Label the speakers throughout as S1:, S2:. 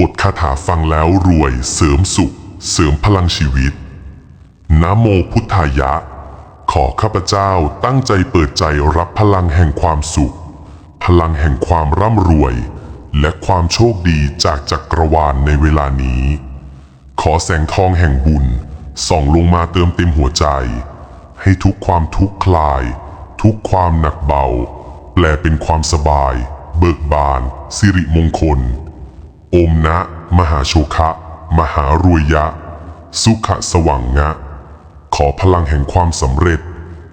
S1: บทคาถาฟังแล้วรวยเสริมสุข เสริมพลังชีวิตนะโมพุทธายะ ขอข้าพเจ้าตั้งใจเปิดใจรับพลังแห่งความสุข พลังแห่งความร่ำรวย และความโชคดีจากจักรวาลในเวลานี้ ขอแสงทองแห่งบุญส่องลงมาเติมเต็มหัวใจ ให้ทุกความทุกข์คลาย ทุกความหนักเบา แปลเป็นความสบาย เบิกบาน สิริมงคล อมนะ มหาโชคะ มหารวยยะ สุขะสวังงะ ขอพลังแห่งความสำเร็จ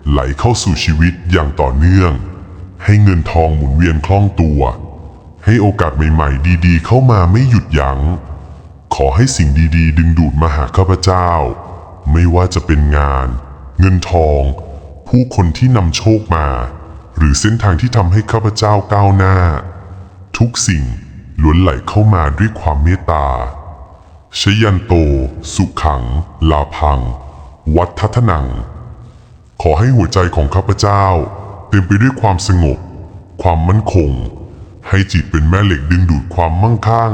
S1: ไหลเข้าสู่ชีวิตอย่างต่อเนื่อง ให้เงินทองหมุนเวียนคล่องตัว ให้โอกาสใหม่ๆ ดีๆ เข้ามาไม่หยุดยัง้ง ขอให้สิ่งดีๆ ดึงดูดมาหาข้าพเจ้า ไม่ว่าจะเป็นงาน เงินทอง ผู้คนที่นำโชคมา หรือเส้นทางที่ทำให้ข้าพเจ้าก้าวหน้า ทุกสิ่ง ล้วนไหลเข้ามาด้วยความเมตตา ชยันโต สุขัง ลาพัง วัฒทนัง ขอให้หัวใจของข้าพเจ้า เต็มไปด้วยความสงบ ความมั่นคง ให้จิตเป็นแม่เหล็กดึงดูดความมั่งคั่ง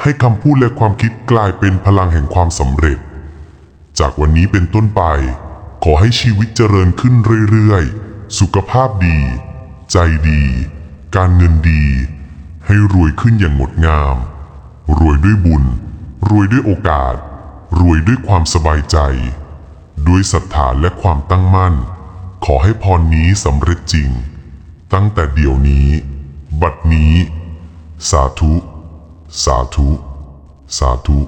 S1: ให้คำพูดและความคิดกลายเป็นพลังแห่งความสำเร็จ จากวันนี้เป็นต้นไป ขอให้ชีวิตเจริญขึ้นเรื่อยๆ สุขภาพดี ใจดี การเงินดี ให้รวยขึ้นอย่างงดงาม รวยด้วยบุญ รวยด้วยโอกาส รวยด้วยความสบายใจ ด้วยศรัทธาและความตั้งมั่น ขอให้พรนี้สำเร็จจริง ตั้งแต่เดี๋ยวนี้ บัดนี้ สาธุ สาธุ สาธุ